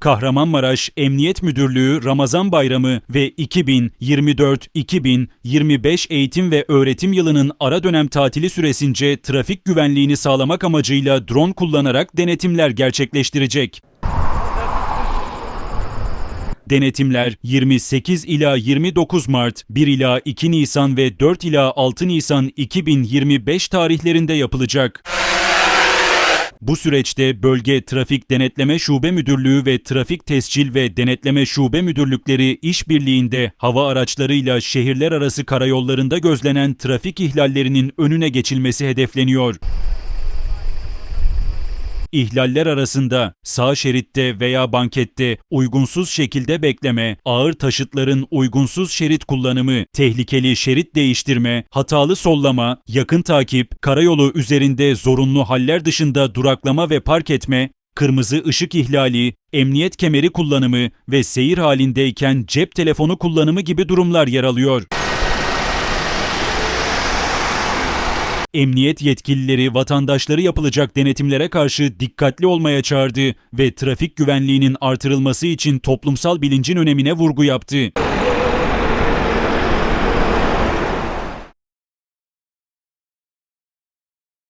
Kahramanmaraş Emniyet Müdürlüğü Ramazan Bayramı ve 2024-2025 eğitim ve öğretim yılının ara dönem tatili süresince trafik güvenliğini sağlamak amacıyla drone kullanarak denetimler gerçekleştirecek. Denetimler 28 ila 29 Mart, 1 ila 2 Nisan ve 4 ila 6 Nisan 2025 tarihlerinde yapılacak. Bu süreçte Bölge Trafik Denetleme Şube Müdürlüğü ve Trafik Tescil ve Denetleme Şube Müdürlükleri işbirliğinde hava araçlarıyla şehirler arası karayollarında gözlenen trafik ihlallerinin önüne geçilmesi hedefleniyor. İhlaller arasında sağ şeritte veya bankette uygunsuz şekilde bekleme, ağır taşıtların uygunsuz şerit kullanımı, tehlikeli şerit değiştirme, hatalı sollama, yakın takip, karayolu üzerinde zorunlu haller dışında duraklama ve park etme, kırmızı ışık ihlali, emniyet kemeri kullanımı ve seyir halindeyken cep telefonu kullanımı gibi durumlar yer alıyor. Emniyet yetkilileri vatandaşları yapılacak denetimlere karşı dikkatli olmaya çağırdı ve trafik güvenliğinin artırılması için toplumsal bilincin önemine vurgu yaptı.